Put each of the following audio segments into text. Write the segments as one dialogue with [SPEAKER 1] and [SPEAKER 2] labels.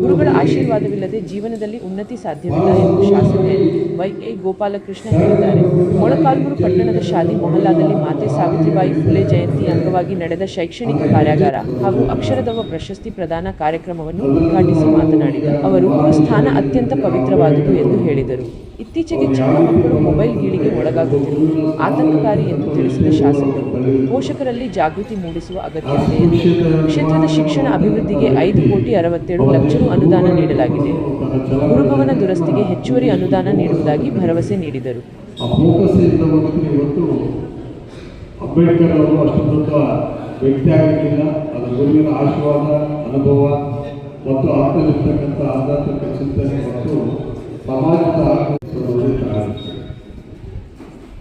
[SPEAKER 1] ಗುರುಗಳ ಆಶೀರ್ವಾದವಿಲ್ಲದೆ ಜೀವನದಲ್ಲಿ ಉನ್ನತಿ ಸಾಧ್ಯವಿಲ್ಲ ಎಂದು ಶಾಸಕ ವೈ ಎ ಗೋಪಾಲಕೃಷ್ಣ ಹೇಳಿದ್ದಾರೆ. ಮೊಳಕಾಲ್ಮೂರು ಪಟ್ಟಣದ ಶಾಲೆ ಮೊಹಲ್ಲಾದಲ್ಲಿ ಮಾತೆ ಸಾವಿತ್ರಿಬಾಯಿ ಫುಲೆ ಜಯಂತಿ ಅಂಗವಾಗಿ ನಡೆದ ಶೈಕ್ಷಣಿಕ ಕಾರ್ಯಾಗಾರ ಹಾಗೂ ಅಕ್ಷರದವ ಪ್ರಶಸ್ತಿ ಪ್ರದಾನ ಕಾರ್ಯಕ್ರಮವನ್ನು ಉದ್ಘಾಟಿಸಿ ಮಾತನಾಡಿದರು ಅವರು ಸ್ಥಾನ ಅತ್ಯಂತ ಪವಿತ್ರವಾದುದು ಎಂದು ಹೇಳಿದರು. ಇತ್ತೀಚೆಗೆ ಚಿಕ್ಕ ಮಕ್ಕಳು ಮೊಬೈಲ್ ಗೀಳಿಗೆ ಒಳಗಾಗುತ್ತಿರುವುದು ಆತಂಕಕಾರಿ ಎಂದು ತಿಳಿಸಿದ ಶಾಸಕರು, ಪೋಷಕರಲ್ಲಿ ಜಾಗೃತಿ ಮೂಡಿಸುವ ಅಗತ್ಯವಿದೆ ಎಂದು. ಕ್ಷೇತ್ರದ ಶಿಕ್ಷಣ ಅಭಿವೃದ್ಧಿಗೆ ಐದು ಕೋಟಿ ಅರವತ್ತೇಳು ಲಕ್ಷ ರು ಅನುದಾನ ನೀಡಲಾಗಿದೆ. ಗುರುಭವನ ದುರಸ್ತಿಗೆ ಹೆಚ್ಚುವರಿ ಅನುದಾನ ನೀಡುವುದಾಗಿ ಭರವಸೆ ನೀಡಿದರು.
[SPEAKER 2] ಅಂಬೇಡ್ಕರ್ ಅವರು ಅಷ್ಟು ದೊಡ್ಡ ವ್ಯಕ್ತಿ ಆಗಿರಲಿಲ್ಲ. ಅದರ ಗುರುವಿನ ಆಶೀರ್ವಾದ, ಅನುಭವ ಮತ್ತು ಆತ್ಮವಿರ್ತಕ್ಕಂಥ ಆಧ್ಯಾತ್ಮಿಕ ಚಿಂತನೆ ಮತ್ತು ಸಮಾಜದ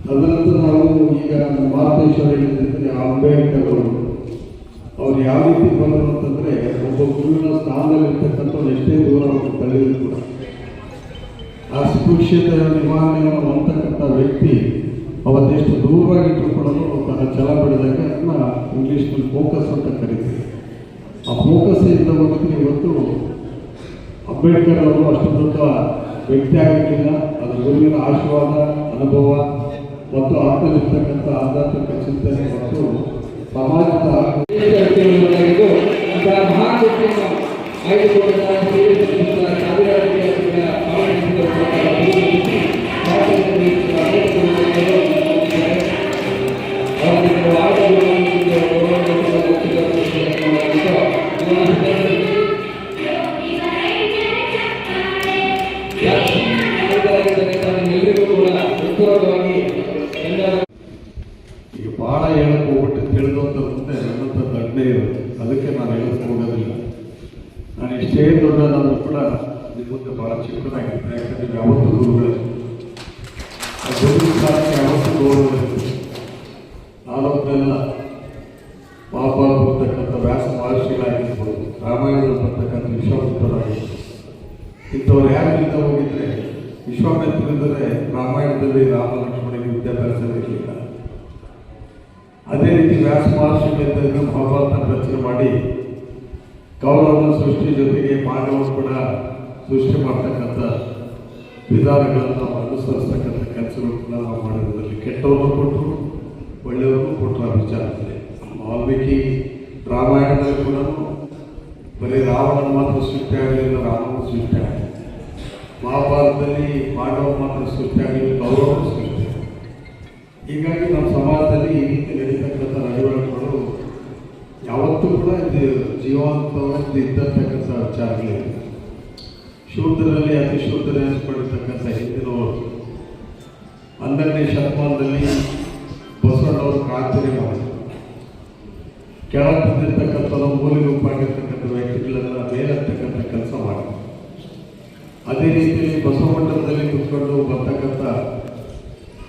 [SPEAKER 2] ತದನಂತರ ನಾವು ಈಗ ನಮ್ಮ ಭಾರತೇಶ್ವರ ಹೇಳಿದ್ರೆ ಅಂಬೇಡ್ಕರ್ ಅವರು, ಅವ್ರು ಯಾವ ರೀತಿ ಬಂದರು ಅಂತಂದ್ರೆ ಒಬ್ಬ ಗುರುವಿನ ಸ್ಥಾನದಲ್ಲಿರ್ತಕ್ಕಂಥವ್ರು ಎಷ್ಟೇ ದೂರ ತಳ್ಳಿದ್ರು ಕೂಡ ಅಸ್ಪೃಶ್ಯತೆಯ ನಿವಾರಣೆಯನ್ನು ಹೊಂದತಕ್ಕಂಥ ವ್ಯಕ್ತಿ ಅವತ್ತೆಷ್ಟು ದೂರವಾಗಿಟ್ಟುಕೊಳ್ಳಲು ತನ್ನ ಛಲ ಬಿಡಿದಾಗ ಅದನ್ನ ಇಂಗ್ಲೀಷ್ನಲ್ಲಿ ಫೋಕಸ್ ಅಂತ ಕರೀತೀವಿ. ಆ ಫೋಕಸ್ ಇಂದ ಬಂದು ಇವತ್ತು ಅಂಬೇಡ್ಕರ್ ಅವರು ಅಷ್ಟು ದೊಡ್ಡ ವ್ಯಕ್ತಿ ಆಗಿರಲಿಲ್ಲ. ಅದರ ಗುರುವಿನ ಆಶೀರ್ವಾದ, ಅನುಭವ ಮತ್ತು ಆತ್ಮವಿರ್ತಕ್ಕಂಥ ಆಧ್ಯಾತ್ಮಿಕ ಚಿಂತನೆ ಮತ್ತು ಸಮಾಜದ
[SPEAKER 3] ಅತ್ಯಂತವಾಗಿದ್ದು ಅಂತಹ ಮಹಾನ್ ವ್ಯಕ್ತಿಯನ್ನು ಆಯ್ದುಕೊಂಡ ಸೇವೆ ಸಲ್ಲಿಸಿದ ಸಾವಿರಾರು ವಿದ್ಯಾರ್ಥಿಗಳ ಭಾವನೆಯಿಂದ ಭಾರತದಲ್ಲಿ ಅನೇಕ ಗುರುಗಳು ಅವರಿಗೆ ಆರೋಗ್ಯವಾಗಿದ್ದು ಗೌರವದಿಂದ ಮುಖ್ಯವಾಗಿದ್ದು ನಮ್ಮ ಸಂದರ್ಭದಲ್ಲಿ ನಾಯಕರಾಗಿದ್ದಾರೆ ತಾವೆಲ್ಲರಿಗೂ ಕೂಡ ಹೃತ್ಪೂರ್ವಕವಾಗಿ ಧನ್ಯವಾದ
[SPEAKER 2] ಈಗ ಭಾಳ ಹೇಳಕ್ ಹೋಗ್ಬಿಟ್ಟು ತಿಳಿದು ಅಂತ ಮುಂದೆ ನನ್ನಂತ ದಡ್ಡೇ ಇರುತ್ತೆ ಅದಕ್ಕೆ ನಾನು ಹೇಳಕ್ ಹೋಗೋದಿಲ್ಲ ನಾನು ಎಷ್ಟೇ ದೊಡ್ಡದಾದ್ರೂ ಕೂಡ ಮುಂದೆ ಭಾಳ ಚಿಕ್ಕದಾಗಿರುತ್ತೆ ಯಾಕಂದ್ರೆ ಯಾವತ್ತೂ ಗುರುಗಳೇ ಯಾವತ್ತೂ ಗೌರವ ಇರುತ್ತೆ ಮಹಾಭಾರ ಬರ್ತಕ್ಕಂಥ ವ್ಯಾಸ ಮಹರ್ಷಿಗಳಾಗಿರ್ಬೋದು, ರಾಮಾಯಣದಲ್ಲಿ ಬರ್ತಕ್ಕಂಥ ವಿಶ್ವಾಮಿತ್ರರಾಗಿರ್ಬೋದು. ಇಂಥವ್ರು ಯಾರು ಹೋಗಿದ್ರೆ ವಿಶ್ವಾಮಿತ್ರರಿದ್ದರೆ, ರಾಮಾಯಣದಲ್ಲಿ ರಾಮ ಲಕ್ಷ್ಮಣಿಗೆ ವಿದ್ಯಾಭ್ಯಾಸ ಇರಲಿಲ್ಲ ಅದೇ ರೀತಿ ವ್ಯಾಸ ಮಹರ್ಷಿಗಳಿಂದ ಮಹಾಭಾರತ ರಚನೆ ಮಾಡಿ ಕೌರವನ ಸೃಷ್ಟಿ ಜೊತೆಗೆ ಪಾಂಡವರು ಕೂಡ ಸೃಷ್ಟಿ ಮಾಡ್ತಕ್ಕಂಥ ವಿಧಾನಗಳನ್ನು ನಾವು ಅನುಸರಿಸ್ತಕ್ಕಂಥ ಕೆಲಸಗಳು ಕೂಡ ನಾವು ಮಾಡಿರೋದ್ರಲ್ಲಿ ಕೆಟ್ಟವ್ರನ್ನು ಕೊಟ್ಟರು ಒಳ್ಳೆಯವ್ರನ್ನೂ ಕೊಟ್ಟರು ಆ ವಿಚಾರದಲ್ಲಿ. ವಾಲ್ಮೀಕಿ ರಾಮಾಯಣದಲ್ಲಿ ಕೂಡ ಬರೀ ರಾವಣನ ಮಾತ್ರ ಸೃಷ್ಟಿ ಆಗಲಿಲ್ಲ ರಾಮನ ಸೃಷ್ಟಿ ಆಗಲಿಲ್ಲ. ಮಹಾಭಾರತದಲ್ಲಿ ಪಾಂಡವರು ಮಾತ್ರ ಸೃಷ್ಟಿ ಆಗಲಿಲ್ಲ ಕೌರವರು ಜೀವಂತವಾಗಿ ಇದ್ದಂತಕ್ಕಂಥ ವಿಚಾರಗಳಿವೆ ಶೂದ್ರರಲ್ಲಿ ಅತಿ ಶೂದ್ರ ಎನಿಸ್ಕೊಂಡಿರ್ತಕ್ಕಂಥ ಹಿಂದಿನವರು. ಹನ್ನೆರಡನೇ ಶತಮಾನದಲ್ಲಿ ಬಸವಣ್ಣವರು ಕ್ರಾಂತಿನೇ ಮಾಡಿದರು. ಕೆಳಗೆ ಬಿದ್ದಿರ್ತಕ್ಕಂಥ ವ್ಯಕ್ತಿಗಳೆಲ್ಲ ಮೇಲೆತ್ತಕ್ಕಂಥ ಕೆಲಸ ಮಾಡಿದರು. ಅದೇ ರೀತಿಯಲ್ಲಿ ಬಸವಮಂಡಲದಲ್ಲಿ ಕುತ್ಕೊಂಡು ಬರ್ತಕ್ಕಂಥ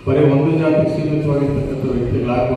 [SPEAKER 2] ಬರೀ ಒಂದು ಜಾತಿ ಸೀಮಿತವಾಗಿರ್ತಕ್ಕಂಥ ವ್ಯಕ್ತಿಗಳಾಗ